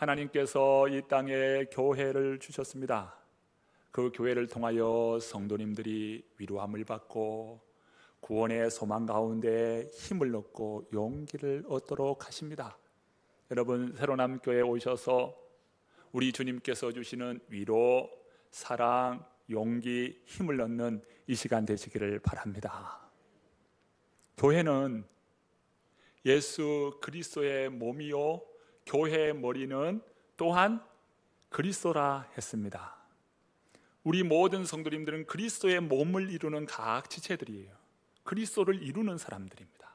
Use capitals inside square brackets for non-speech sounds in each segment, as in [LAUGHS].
하나님께서 이 땅에 교회를 주셨습니다. 그 교회를 통하여 성도님들이 위로함을 받고 구원의 소망 가운데 힘을 얻고 용기를 얻도록 하십니다. 여러분 새로남 교회 오셔서 우리 주님께서 주시는 위로, 사랑, 용기, 힘을 얻는 이 시간 되시기를 바랍니다. 교회는 예수 그리스도의 몸이요 교회의 머리는 또한 그리스도라 했습니다. 우리 모든 성도님들은 그리스도의 몸을 이루는 각 지체들이에요. 그리스도를 이루는 사람들입니다.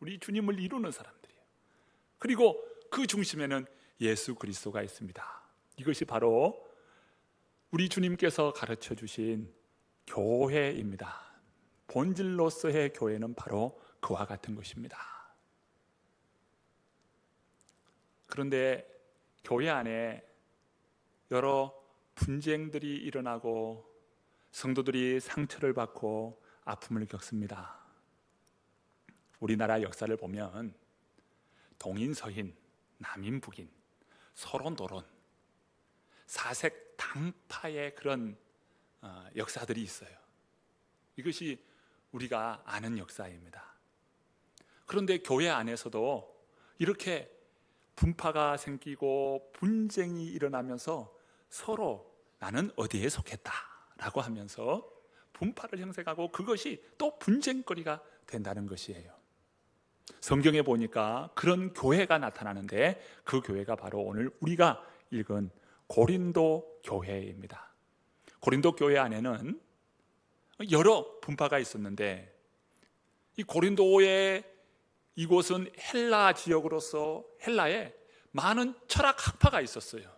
우리 주님을 이루는 사람들이에요. 그리고 그 중심에는 예수 그리스도가 있습니다. 이것이 바로 우리 주님께서 가르쳐 주신 교회입니다. 본질로서의 교회는 바로 그와 같은 것입니다. 그런데 교회 안에 여러 분쟁들이 일어나고 성도들이 상처를 받고 아픔을 겪습니다. 우리나라 역사를 보면 동인 서인, 남인 북인, 서로 노론, 사색 당파의 그런 어, 역사들이 있어요. 이것이 우리가 아는 역사입니다. 그런데 교회 안에서도 이렇게 분파가 생기고 분쟁이 일어나면서 서로 나는 어디에 속했다라고 하면서 분파를 형성하고 그것이 또 분쟁거리가 된다는 것이에요. 성경에 보니까 그런 교회가 나타나는데 그 교회가 바로 오늘 우리가 읽은 고린도 교회입니다. 고린도 교회 안에는 여러 분파가 있었는데 이 고린도의 이곳은 헬라 지역으로서 헬라에 많은 철학 학파가 있었어요.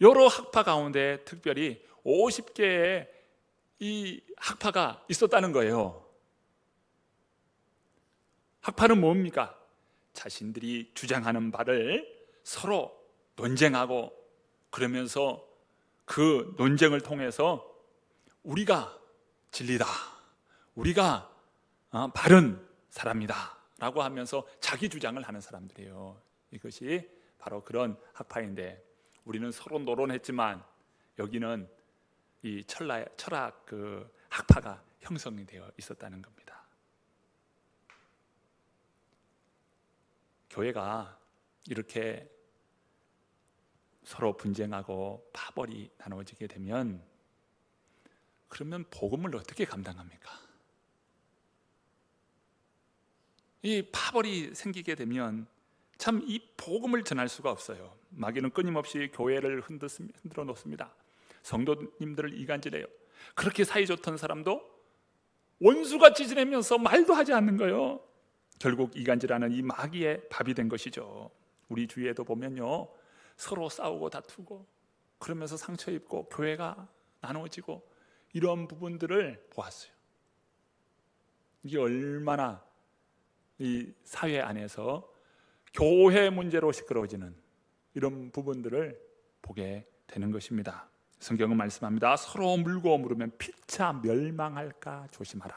여러 학파 가운데 특별히 50개의 이 학파가 있었다는 거예요. 학파는 뭡니까? 자신들이 주장하는 바를 서로 논쟁하고 그러면서 그 논쟁을 통해서 우리가 진리다. 우리가 어, 바른 사람이다. 라고 하면서 자기 주장을 하는 사람들이에요. 이것이 바로 그런 학파인데 우리는 서로 노론했지만 여기는 이 철학, 철학 그 학파가 형성이 되어 있었다는 겁니다. 교회가 이렇게 서로 분쟁하고 파벌이 나눠지게 되면 그러면 복음을 어떻게 감당합니까? 이 파벌이 생기게 되면 참 이 복음을 전할 수가 없어요. 마귀는 끊임없이 교회를 흔들어 놓습니다. 성도님들을 이간질해요. 그렇게 사이 좋던 사람도 원수같이 지내면서 말도 하지 않는 거예요. 결국 이간질하는 이 마귀의 밥이 된 것이죠. 우리 주위에도 보면요. 서로 싸우고 다투고 그러면서 상처 입고 교회가 나눠지고 이런 부분들을 보았어요. 이게 얼마나 이 사회 안에서 교회 문제로 시끄러워지는 이런 부분들을 보게 되는 것입니다. 성경은 말씀합니다. 서로 물고 물으면 피차 멸망할까 조심하라.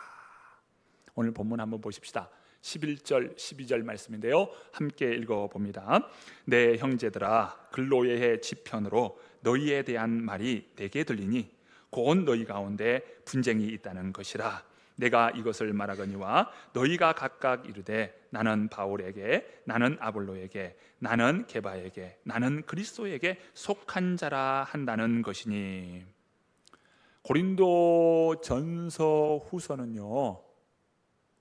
오늘 본문 한번 보십시다. 11절, 12절 말씀인데요. 함께 읽어 봅니다. 내 형제들아, 근로의 지편으로 너희에 대한 말이 내게 들리니 곧 너희 가운데 분쟁이 있다는 것이라. 내가 이것을 말하거니와 너희가 각각 이르되 나는 바울에게 나는 아볼로에게 나는 게바에게 나는 그리스도에게 속한 자라 한다는 것이니 고린도 전서 후서는요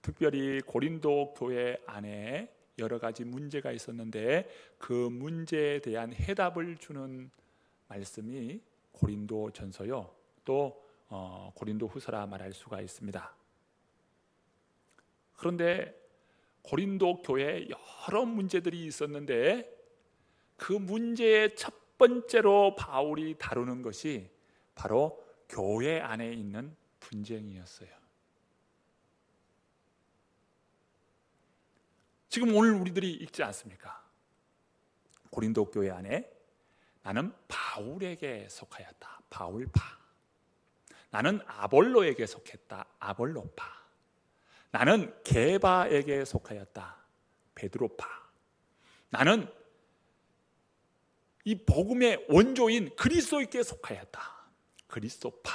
특별히 고린도 교회 안에 여러 가지 문제가 있었는데 그 문제에 대한 해답을 주는 말씀이 고린도 전서요 또 어, 고린도 후서라 말할 수가 있습니다. 그런데 고린도 교회에 여러 문제들이 있었는데 그 문제의 첫 번째로 바울이 다루는 것이 바로 교회 안에 있는 분쟁이었어요. 지금 오늘 우리들이 읽지 않습니까? 고린도 교회 안에 나는 바울에게 속하였다. 바울파. 나는 아볼로에게 속했다. 아볼로파. 나는 게바에게 속하였다. 베드로파. 나는 이 복음의 원조인 그리스도께 속하였다. 그리스도파.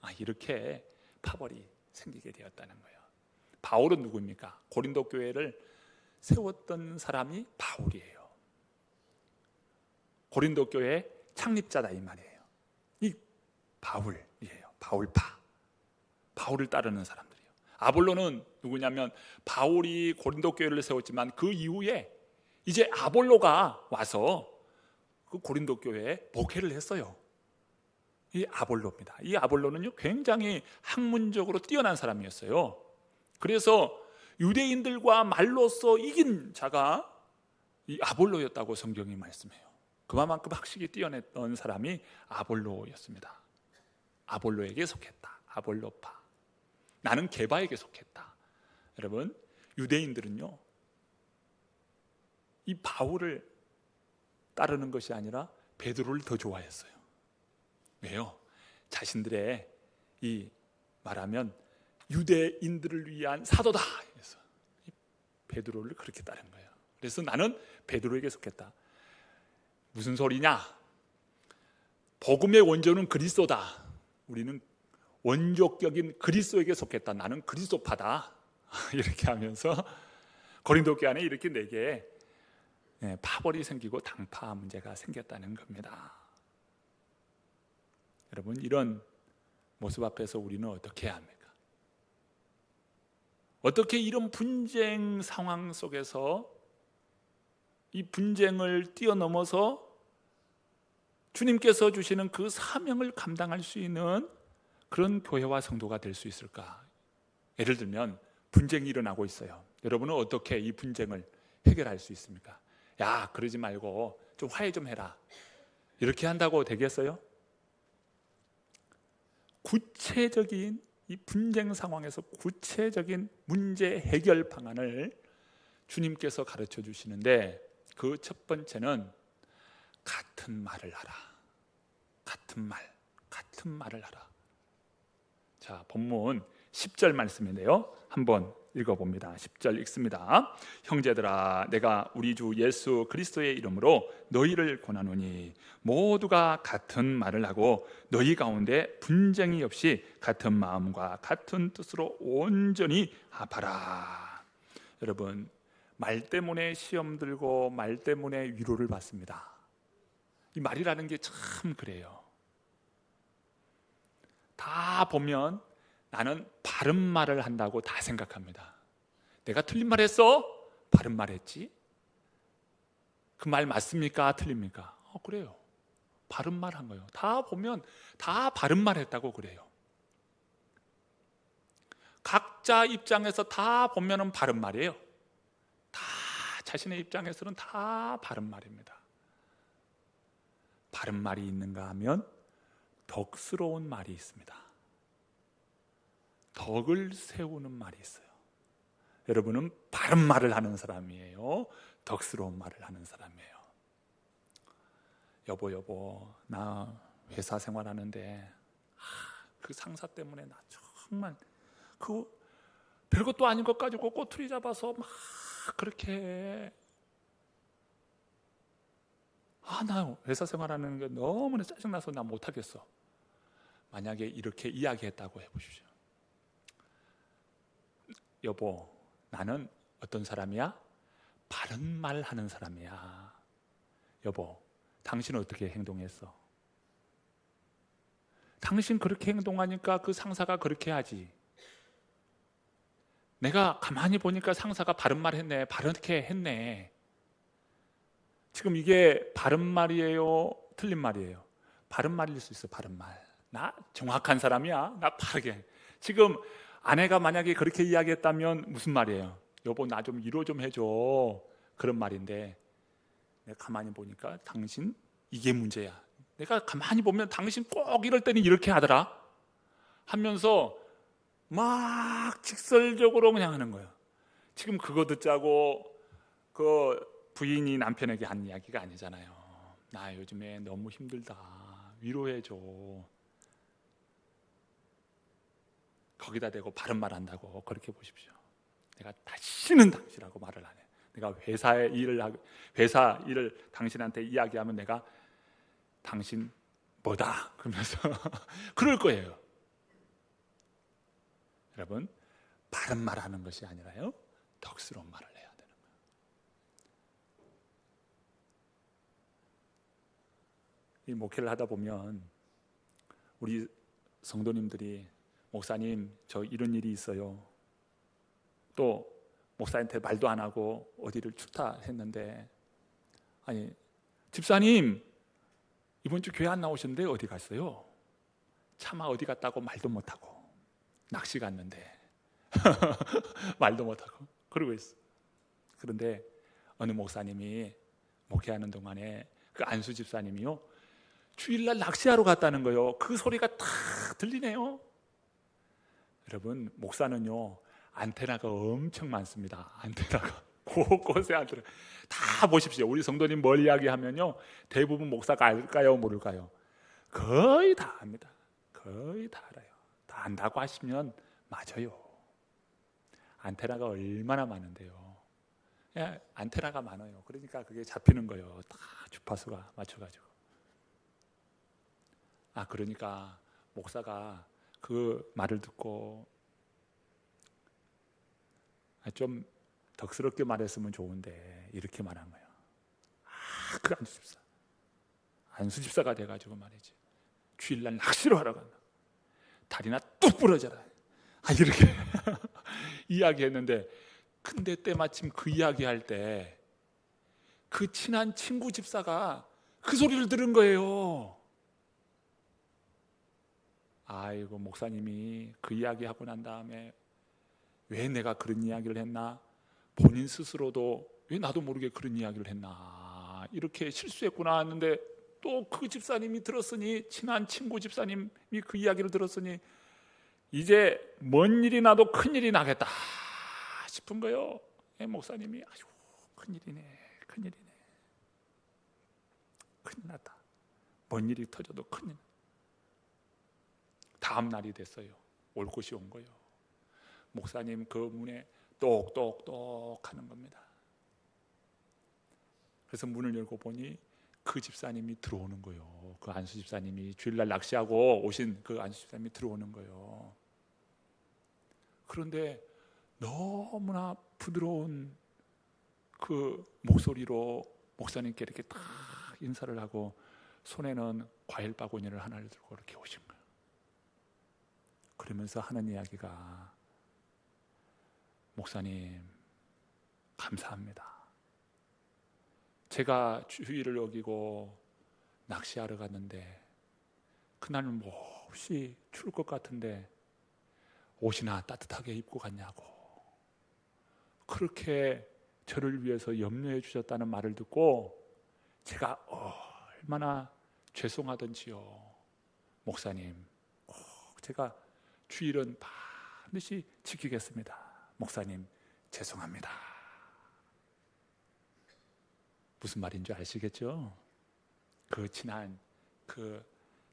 아, 이렇게 파벌이 생기게 되었다는 거예요. 바울은 누구입니까? 고린도 교회를 세웠던 사람이 바울이에요. 고린도 교회 창립자다 이 말이에요. 이 바울이에요. 바울파. 바울을 따르는 사람들이에요. 아볼로는 누구냐면 바울이 고린도 교회를 세웠지만 그 이후에 이제 아볼로가 와서 그 고린도 교회에 목회를 했어요. 이 아볼로입니다. 이 아볼로는요 굉장히 학문적으로 뛰어난 사람이었어요. 그래서 유대인들과 말로써 이긴 자가 이 아볼로였다고 성경이 말씀해요. 그만큼 학식이 뛰어냈던 사람이 아볼로였습니다. 아볼로에게 속했다. 아볼로파. 나는 게바에게 속했다. 여러분, 유대인들은요. 이 바울을 따르는 것이 아니라 베드로를 더 좋아했어요. 왜요? 자신들의 이 말하면 유대인들을 위한 사도다. 그래서 베드로를 그렇게 따른 거예요. 그래서 나는 베드로에게 속했다. 무슨 소리냐? 복음의 원조는 그리스도다. 우리는 원조격인 그리스도에게 속했다. 나는 그리스도파다. [LAUGHS] 이렇게 하면서 고린도 교회 안에 이렇게 네개 네, 파벌이 생기고 당파 문제가 생겼다는 겁니다. 여러분 이런 모습 앞에서 우리는 어떻게 해야 합니까? 어떻게 이런 분쟁 상황 속에서 이 분쟁을 뛰어넘어서 주님께서 주시는 그 사명을 감당할 수 있는 그런 교회와 성도가 될 수 있을까? 예를 들면 분쟁이 일어나고 있어요. 여러분은 어떻게 이 분쟁을 해결할 수 있습니까? 야, 그러지 말고 좀 화해 좀 해라. 이렇게 한다고 되겠어요? 구체적인 이 분쟁 상황에서 구체적인 문제 해결 방안을 주님께서 가르쳐 주시는데 그 첫 번째는 같은 말을 하라. 같은 말, 같은 말을 하라. 자, 본문 10절 말씀인데요. 한번 읽어봅니다. 10절 읽습니다. 형제들아, 내가 우리 주 예수 그리스도의 이름으로 너희를 권하노니 모두가 같은 말을 하고 너희 가운데 분쟁이 없이 같은 마음과 같은 뜻으로 온전히 합하라. 여러분, 말 때문에 시험 들고 말 때문에 위로를 받습니다. 이 말이라는 게 참 그래요. 다 보면 나는 바른 말을 한다고 다 생각합니다. 내가 틀린 말 했어? 바른 말 했지? 그 말 맞습니까? 틀립니까? 어, 그래요. 바른 말 한 거예요. 다 보면 다 바른 말 했다고 그래요. 각자 입장에서 다 보면은 바른 말이에요. 다 자신의 입장에서는 다 바른 말입니다. 바른 말이 있는가 하면 덕스러운 말이 있습니다. 덕을 세우는 말이 있어요. 여러분은 바른 말을 하는 사람이에요. 덕스러운 말을 하는 사람이에요. 여보 여보 나 회사 생활하는데 아, 그 상사 때문에 나 정말 그 별것도 아닌 것 가지고 꼬투리 잡아서 막 그렇게 아 나 회사 생활하는 게 너무나 짜증나서 나 못하겠어. 만약에 이렇게 이야기했다고 해보십시오. 여보, 나는 어떤 사람이야? 바른 말 하는 사람이야. 여보, 당신은 어떻게 행동했어? 당신 그렇게 행동하니까 그 상사가 그렇게 하지. 내가 가만히 보니까 상사가 바른 말 했네. 바르게 했네. 지금 이게 바른 말이에요? 틀린 말이에요? 바른 말일 수 있어, 바른 말. 나 정확한 사람이야. 나 바르게. 지금 아내가 만약에 그렇게 이야기했다면 무슨 말이에요? 여보 나 좀 위로 좀 해줘 그런 말인데 내가 가만히 보니까 당신 이게 문제야. 내가 가만히 보면 당신 꼭 이럴 때는 이렇게 하더라 하면서 막 직설적으로 그냥 하는 거예요. 지금 그거 듣자고 그 부인이 남편에게 한 이야기가 아니잖아요. 나 요즘에 너무 힘들다. 위로해 줘. 거기다 대고 바른 말 한다고 그렇게 보십시오. 내가 다시는 당신하고 말을 안 해. 내가 회사에 일을 하 회사 일을 당신한테 이야기하면 내가 당신 뭐다 그러면서 [LAUGHS] 그럴 거예요. 여러분 바른 말하는 것이 아니라요 덕스러운 말을 해야 되는 거예요. 이 목회를 하다 보면 우리 성도님들이 목사님 저 이런 일이 있어요. 또 목사한테 말도 안 하고 어디를 출타 했는데 아니 집사님 이번 주 교회 안 나오셨는데 어디 갔어요? 차마 어디 갔다고 말도 못 하고 낚시 갔는데 [LAUGHS] 말도 못 하고 그러고 있어. 그런데 어느 목사님이 목회하는 동안에 그 안수 집사님이요 주일날 낚시하러 갔다는 거요. 그 소리가 탁 들리네요. 여러분 목사는요 안테나가 엄청 많습니다. 안테나가 [LAUGHS] 곳곳에 안테나 다 보십시오. 우리 성도님 뭘 이야기하면요 대부분 목사가 알까요 모를까요? 거의 다 압니다. 거의 다 알아요. 다 안다고 하시면 맞아요. 안테나가 얼마나 많은데요. 예, 안테나가 많아요. 그러니까 그게 잡히는 거예요. 다 주파수가 맞춰가지고. 아 그러니까 목사가 그 말을 듣고 아, 좀 덕스럽게 말했으면 좋은데 이렇게 말한 거예요. 아 그 안수집사, 안수집사가 돼가지고 말이지. 주일날 낚시로 하러 간다. 다리나 뚝 부러져라. 아 이렇게 [LAUGHS] 이야기했는데 근데 때마침 그 이야기할 때 그 친한 친구 집사가 그 소리를 들은 거예요. 아이고 목사님이 그 이야기 하고 난 다음에 왜 내가 그런 이야기를 했나? 본인 스스로도 왜 나도 모르게 그런 이야기를 했나? 이렇게 실수했구나 했는데 또 그 집사님이 들었으니 친한 친구 집사님이 그 이야기를 들었으니 이제 먼 일이 나도 큰 일이 나겠다 싶은 거요. 예, 목사님이 아유 큰 일이네, 큰 일이네, 큰일 났다. 먼 일이 터져도 큰일. 다음 날이 됐어요. 올 곳이 온 거예요. 목사님 그 문에 똑똑똑 하는 겁니다. 그래서 문을 열고 보니 그 집사님이 들어오는 거예요. 그 안수 집사님이 주일날 낚시하고 오신 그 안수 집사님이 들어오는 거예요. 그런데 너무나 부드러운 그 목소리로 목사님께 이렇게 딱 인사를 하고 손에는 과일 바구니를 하나를 들고 이렇게 거예요. 그러면서 하는 이야기가 목사님 감사합니다. 제가 주의를 어기고 낚시하러 갔는데 그날은 몹시 추울 것 같은데 옷이나 따뜻하게 입고 갔냐고 그렇게 저를 위해서 염려해 주셨다는 말을 듣고 제가 얼마나 죄송하던지요 목사님 꼭 제가 주일은 반드시 지키겠습니다 목사님 죄송합니다 무슨 말인지 아시겠죠? 그 친한 그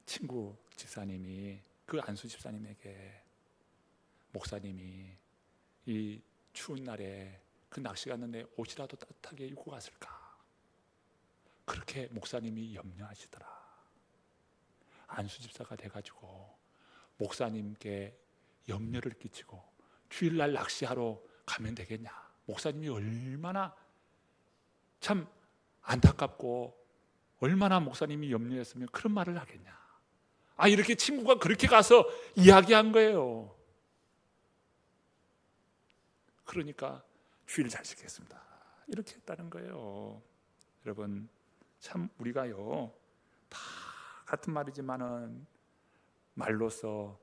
친구 집사님이 그 안수 집사님에게 목사님이 이 추운 날에 그 낚시 갔는데 옷이라도 따뜻하게 입고 갔을까? 그렇게 목사님이 염려하시더라. 안수 집사가 돼가지고 목사님께 염려를 끼치고 주일날 낚시하러 가면 되겠냐? 목사님이 얼마나 참 안타깝고 얼마나 목사님이 염려했으면 그런 말을 하겠냐? 아 이렇게 친구가 그렇게 가서 이야기한 거예요. 그러니까 주의를 잘 지키겠습니다. 이렇게 했다는 거예요. 여러분 참 우리가요 다 같은 말이지만은 말로써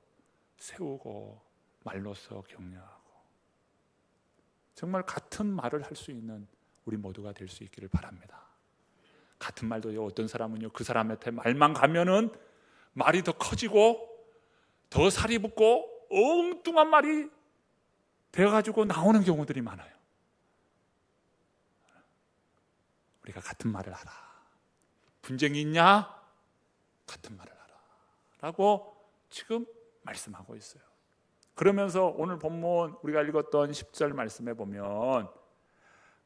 세우고 말로써 격려하고 정말 같은 말을 할 수 있는 우리 모두가 될 수 있기를 바랍니다. 같은 말도요 어떤 사람은요 그 사람한테 말만 가면은 말이 더 커지고 더 살이 붙고 엉뚱한 말이 되어 가지고 나오는 경우들이 많아요. 우리가 같은 말을 하라. 분쟁이 있냐? 같은 말을 하라. 라고 지금 말씀하고 있어요. 그러면서 오늘 본문 우리가 읽었던 10절 말씀에 보면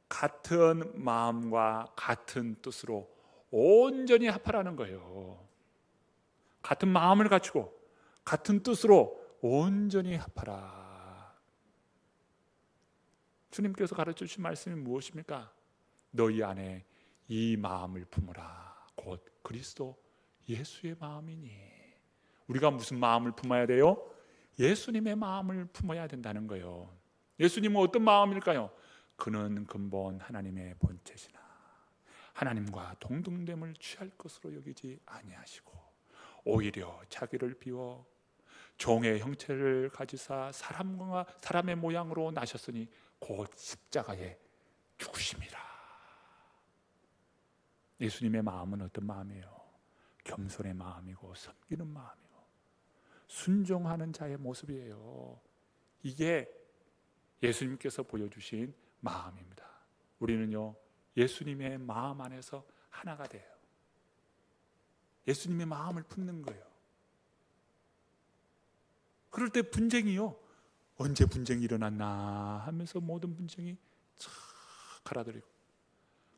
같은 마음과 같은 뜻으로 온전히 합하라는 거예요. 같은 마음을 갖추고 같은 뜻으로 온전히 합하라. 주님께서 가르쳐 주신 말씀이 무엇입니까? 너희 안에 이 마음을 품으라. 곧 그리스도 예수의 마음이니. 우리가 무슨 마음을 품어야 돼요? 예수님의 마음을 품어야 된다는 거예요. 예수님은 어떤 마음일까요? 그는 근본 하나님의 본체시나 하나님과 동등됨을 취할 것으로 여기지 아니하시고 오히려 자기를 비워 종의 형체를 가지사 사람과 사람의 모양으로 나셨으니 곧 십자가에 죽으심이라. 예수님의 마음은 어떤 마음이에요? 겸손의 마음이고 섬기는 마음이고 순종하는 자의 모습이에요. 이게 예수님께서 보여주신 마음입니다. 우리는요 예수님의 마음 안에서 하나가 돼요. 예수님의 마음을 품는 거예요. 그럴 때 분쟁이요 언제 분쟁이 일어났나 하면서 모든 분쟁이 착 갈아들이고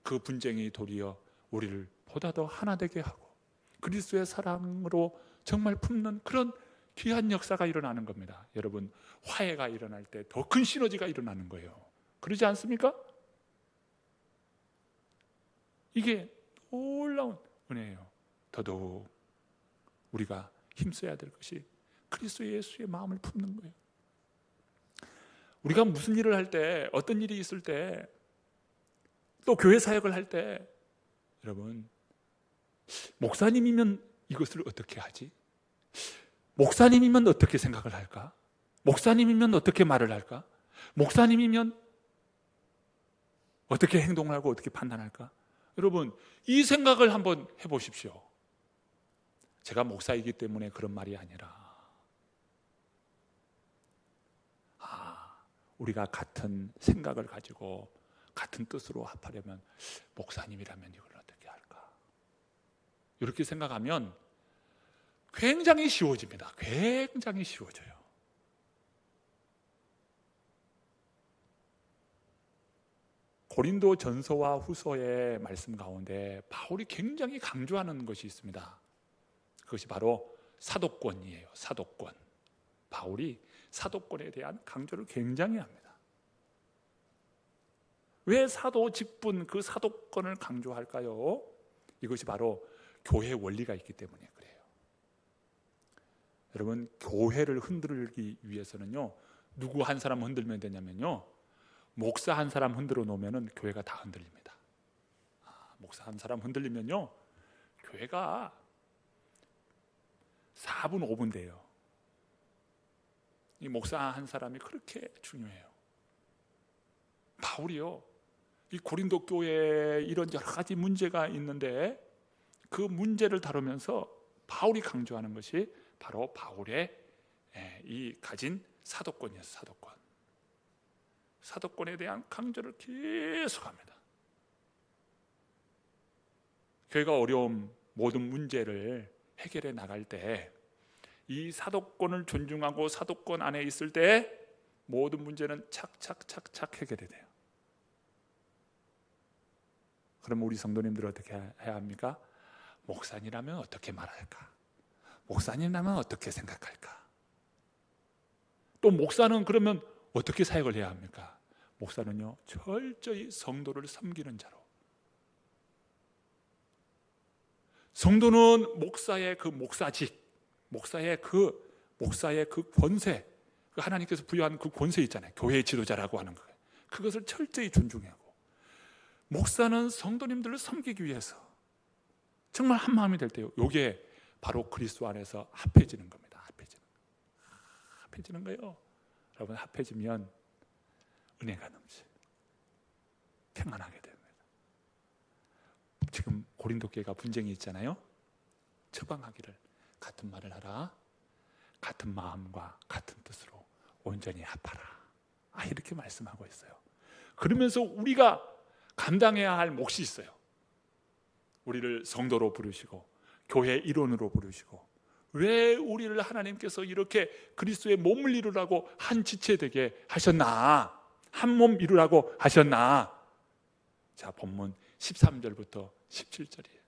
그 분쟁이 도리어 우리를 보다 더 하나 되게 하고 그리스도의 사랑으로 정말 품는 그런 귀한 역사가 일어나는 겁니다. 여러분 화해가 일어날 때 더 큰 시너지가 일어나는 거예요. 그러지 않습니까? 이게 놀라운 은혜예요. 더더욱 우리가 힘써야 될 것이 그리스도 예수의 마음을 품는 거예요. 우리가 무슨 일을 할 때, 어떤 일이 있을 때, 또 교회 사역을 할 때, 여러분, 목사님이면 이것을 어떻게 하지? 목사님이면 어떻게 생각을 할까? 목사님이면 어떻게 말을 할까? 목사님이면 어떻게 행동을 하고 어떻게 판단할까? 여러분, 이 생각을 한번 해보십시오. 제가 목사이기 때문에 그런 말이 아니라, 아, 우리가 같은 생각을 가지고 같은 뜻으로 합하려면 목사님이라면 이걸 어떻게 할까? 이렇게 생각하면 굉장히 쉬워집니다. 굉장히 쉬워져요. 고린도 전서와 후서의 말씀 가운데 바울이 굉장히 강조하는 것이 있습니다. 그것이 바로 사도권이에요. 사도권. 바울이 사도권에 대한 강조를 굉장히 합니다. 왜 사도 직분 그 사도권을 강조할까요? 이것이 바로 교회 원리가 있기 때문에 그래요. 여러분 교회를 흔들기 위해서는요 누구 한 사람 흔들면 되냐면요 목사 한 사람 흔들어 놓으면은 교회가 다 흔들립니다. 아, 목사 한 사람 흔들리면요 교회가 4분 5분 돼요. 이 목사 한 사람이 그렇게 중요해요. 바울이요 이 고린도 교회에 이런 여러 가지 문제가 있는데 그 문제를 다루면서 바울이 강조하는 것이 바로 바울의 예, 이 가진 사도권이었어요. 사도권. 사도권에 대한 강조를 계속합니다. 교회가 어려움 모든 문제를 해결해 나갈 때 이 사도권을 존중하고 사도권 안에 있을 때 모든 문제는 착착착착 해결이 돼요. 그럼 우리 성도님들 어떻게 해야 합니까? 목사님이라면 어떻게 말할까? 목사님이라면 어떻게 생각할까? 또 목사는 그러면 어떻게 사역을 해야 합니까? 목사는요 철저히 성도를 섬기는 자로 성도는 목사의 그 목사직, 목사의 그 목사의 그 권세, 그 하나님께서 부여한 그 권세 있잖아요. 교회 지도자라고 하는 거. 그것을 철저히 존중하고 목사는 성도님들을 섬기기 위해서 정말 한 마음이 될 때요. 요게 바로 그리스도 안에서 합해지는 겁니다. 합해지는. 합해지는 거예요. 여러분 합해지면 은혜가 넘치. 평안하게 됩니다. 지금 고린도 교회가 분쟁이 있잖아요. 처방하기를 같은 말을 하라. 같은 마음과 같은 뜻으로 온전히 합하라. 아 이렇게 말씀하고 있어요. 그러면서 우리가 감당해야 할 몫이 있어요. 우리를 성도로 부르시고 교회 일원으로 부르시고 왜 우리를 하나님께서 이렇게 그리스도의 몸을 이루라고 한 지체 되게 하셨나? 한 몸 이루라고 하셨나? 자, 본문 13절부터 17절이에요.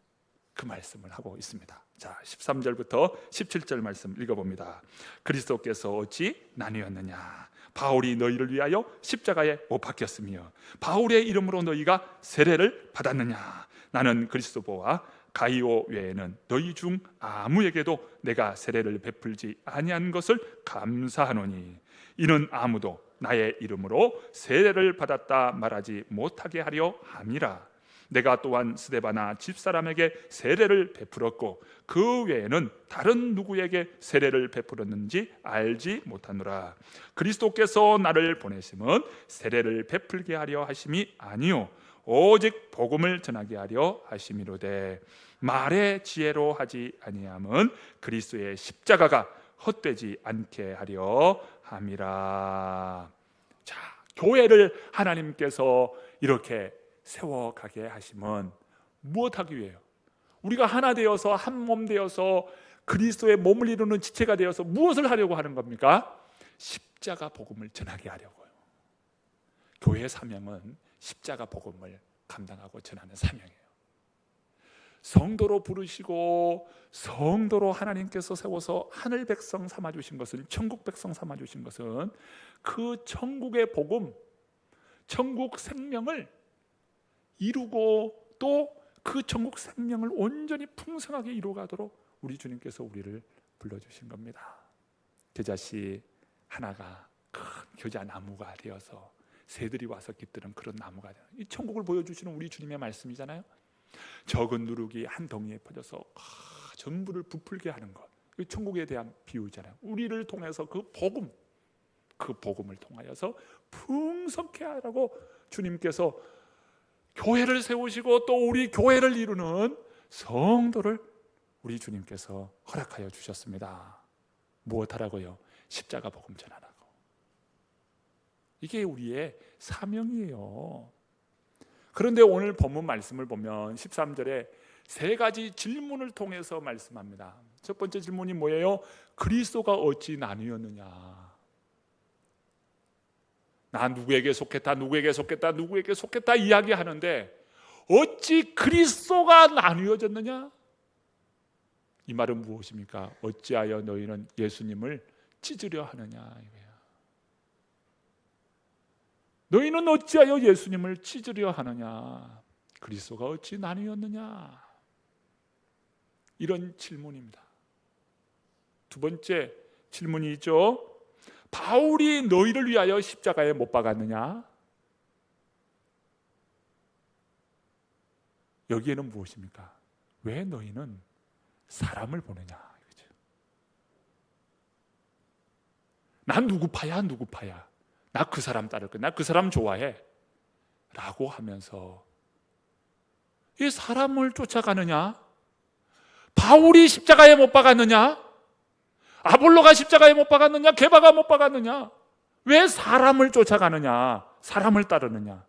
그 말씀을 하고 있습니다. 자, 13절부터 17절 말씀 읽어봅니다. 그리스도께서 어찌 나뉘었느냐? 바울이 너희를 위하여 십자가에 못 박혔으며 바울의 이름으로 너희가 세례를 받았느냐? 나는 그리스도보와 가이오 외에는 너희 중 아무에게도 내가 세례를 베풀지 아니한 것을 감사하노니 이는 아무도 나의 이름으로 세례를 받았다 말하지 못하게 하려 함이라. 내가 또한 스데바나 집사람에게 세례를 베풀었고 그 외에는 다른 누구에게 세례를 베풀었는지 알지 못하노라 그리스도께서 나를 보내심은 세례를 베풀게 하려 하심이 아니요 오직 복음을 전하게 하려 하심이로되 말의 지혜로 하지 아니함은 그리스도의 십자가가 헛되지 않게 하려 함이라 자 교회를 하나님께서 이렇게 세워 가게 하심은 무엇하기 위해요? 우리가 하나 되어서 한 몸 되어서 그리스도의 몸을 이루는 지체가 되어서 무엇을 하려고 하는 겁니까? 십자가 복음을 전하게 하려고요. 교회 사명은 십자가 복음을 감당하고 전하는 사명이에요. 성도로 부르시고 성도로 하나님께서 세워서 하늘 백성 삼아 주신 것은 천국 백성 삼아 주신 것은 그 천국의 복음, 천국 생명을 이루고 또 그 천국 생명을 온전히 풍성하게 이루어가도록 우리 주님께서 우리를 불러주신 겁니다. 겨자씨 하나가 큰 겨자 나무가 되어서 새들이 와서 깃드는 그런 나무가 되는 이 천국을 보여주시는 우리 주님의 말씀이잖아요. 적은 누룩이 한 덩이에 퍼져서 아, 전부를 부풀게 하는 것. 이 천국에 대한 비유잖아요. 우리를 통해서 그 복음, 그 복음을 통하여서 풍성케 하라고 주님께서 교회를 세우시고 또 우리 교회를 이루는 성도를 우리 주님께서 허락하여 주셨습니다. 무엇 하라고요? 십자가 복음 전하라고. 이게 우리의 사명이에요. 그런데 오늘 본문 말씀을 보면 13절에 세 가지 질문을 통해서 말씀합니다. 첫 번째 질문이 뭐예요? 그리스도가 어찌 나뉘었느냐? 나 누구에게 속했다, 누구에게 속했다, 누구에게 속했다 이야기하는데 어찌 그리스도가 나뉘어졌느냐? 이 말은 무엇입니까? 어찌하여 너희는 예수님을 찢으려 하느냐. 너희는 어찌하여 예수님을 찢으려 하느냐? 그리스도가 어찌 나뉘었느냐? 이런 질문입니다. 두 번째 질문이죠. 바울이 너희를 위하여 십자가에 못 박았느냐? 여기에는 무엇입니까? 왜 너희는 사람을? 이거죠. 난 누구 파야? 누구 파야? 나 그 사람 따를 거야. 나 그 사람 좋아해. 라고 하면서 이 사람을 쫓아가느냐? 바울이 십자가에 못 박았느냐? 아볼로가 십자가에 못 박았느냐? 개바가 못 박았느냐? 왜 사람을 쫓아가느냐? 사람을 따르느냐?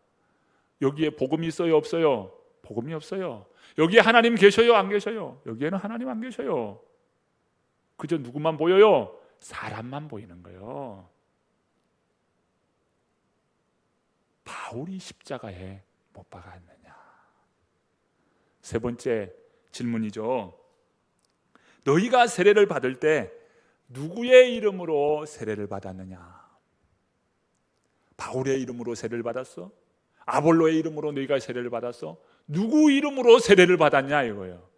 여기에 복음이 있어요, 없어요? 복음이 없어요. 여기에 하나님 계셔요, 안 계셔요? 여기에는 하나님 안 계셔요. 그저 누구만 보여요? 사람만 보이는 거예요. 바울이 십자가에 못 박았느냐? 세 번째 질문이죠. 너희가 세례를 받을 때 누구의 이름으로 세례를 받았느냐? 바울의 이름으로 세례를 받았어? 아볼로의 이름으로 너희가 세례를 받았어? 누구 이름으로 세례를 받았냐 이거예요.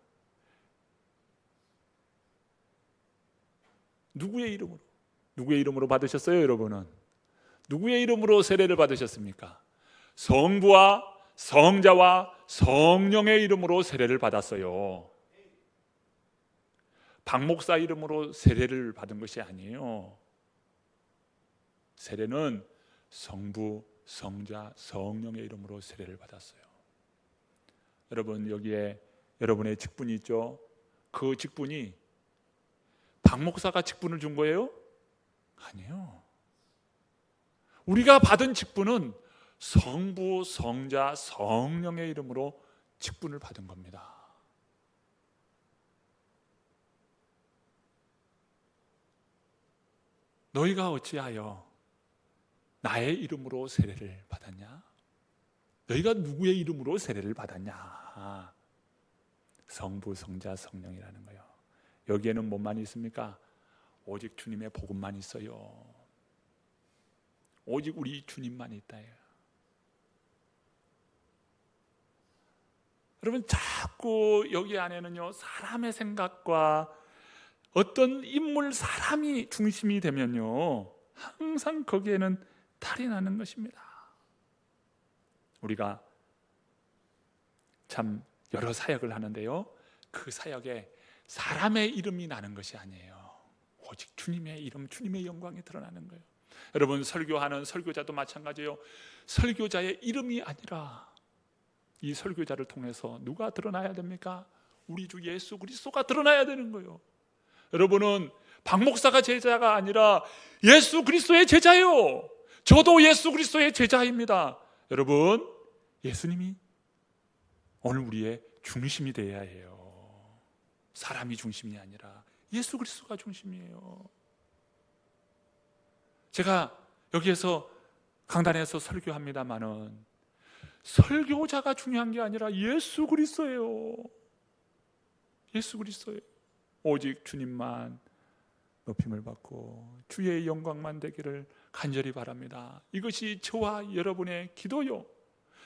누구의 이름으로? 누구의 이름으로 받으셨어요, 여러분은? 누구의 이름으로 세례를 받으셨습니까? 성부와 성자와 성령의 이름으로 세례를 받았어요. 박 목사 이름으로 세례를 받은 것이 아니에요. 세례는 성부, 성자, 성령의 이름으로 세례를 받았어요. 여러분 여기에 여러분의 직분이 있죠. 그 직분이 박 목사가 직분을 준 거예요? 아니요. 우리가 받은 직분은 성부, 성자, 성령의 이름으로 직분을 받은 겁니다. 너희가 어찌하여 나의 이름으로 세례를 받았냐? 너희가 누구의 이름으로 세례를 받았냐? 성부, 성자, 성령이라는 거예요. 여기에는 뭐만 있습니까? 오직 주님의 복음만 있어요. 오직 우리 주님만 있다. 여러분 자꾸 여기 안에는요 사람의 생각과 어떤 인물 사람이 중심이 되면요 항상 거기에는 탈이 나는 것입니다. 우리가 참 여러 사역을 하는데요 그 사역에 사람의 이름이 나는 것이 아니에요. 오직 주님의 이름, 주님의 영광이 드러나는 거예요. 여러분 설교하는 설교자도 마찬가지예요. 설교자의 이름이 아니라 이 설교자를 통해서 누가 드러나야 됩니까? 우리 주 예수 그리스도가 드러나야 되는 거예요. 여러분은 박 목사가 제자가 아니라 예수 그리스도의 제자예요. 저도 예수 그리스도의 제자입니다. 여러분, 예수님이 오늘 우리의 중심이 되어야 해요. 사람이 중심이 아니라 예수 그리스도가 중심이에요. 제가 여기에서 강단에서 설교합니다마는 설교자가 중요한 게 아니라 예수 그리스도예요. 예수 그리스도예요. 오직 주님만 높임을 받고 주의 영광만 되기를 간절히 바랍니다. 이것이 저와 여러분의 기도요.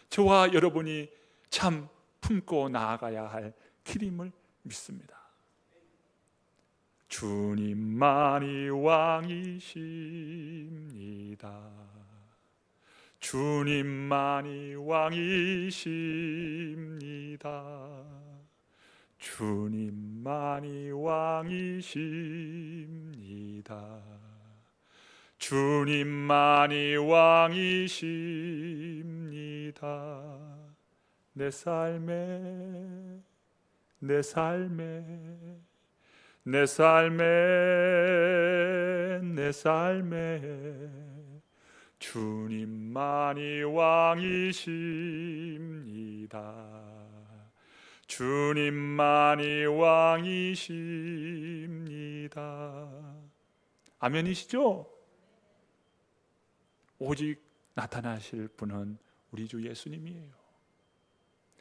저와 여러분이 참 품고 나아가야 할 길임을 믿습니다. 주님만이 왕이십니다. 주님만이 왕이십니다. 주님만이 왕이십니다. 주님만이 왕이십니다. 내 삶에 내 삶에 내 삶에 내 삶에 주님만이 왕이십니다. 주님만이 왕이십니다. 아멘이시죠? 오직 나타나실 분은 우리 주 예수님이에요.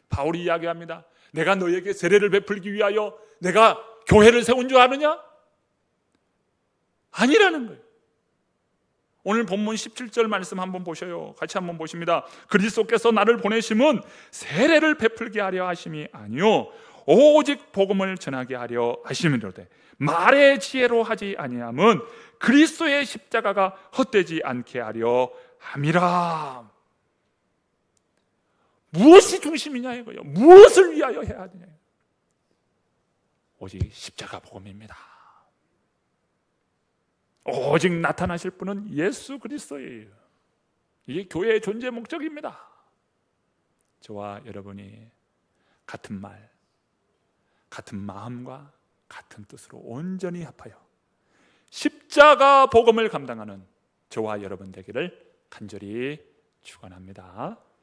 바울이 이야기합니다. 내가 너에게 세례를 베풀기 위하여 내가 교회를 세운 줄 아느냐? 아니라는 거예요. 오늘 본문 17절 말씀 한번 보셔요. 같이 한번 보십니다. 그리스도께서 나를 보내심은 세례를 베풀게 하려 하심이 아니요 오직 복음을 전하게 하려 하심이로되 말의 지혜로 하지 아니함은 그리스도의 십자가가 헛되지 않게 하려 함이라. 무엇이 중심이냐 이거요. 무엇을 위하여 해야 되냐. 오직 십자가 복음입니다. 오직 나타나실 분은 예수 그리스도예요. 이게 교회의 존재 목적입니다. 저와 여러분이 같은 말, 같은 마음과 같은 뜻으로 온전히 합하여 십자가 복음을 감당하는 저와 여러분 되기를 간절히 축원합니다.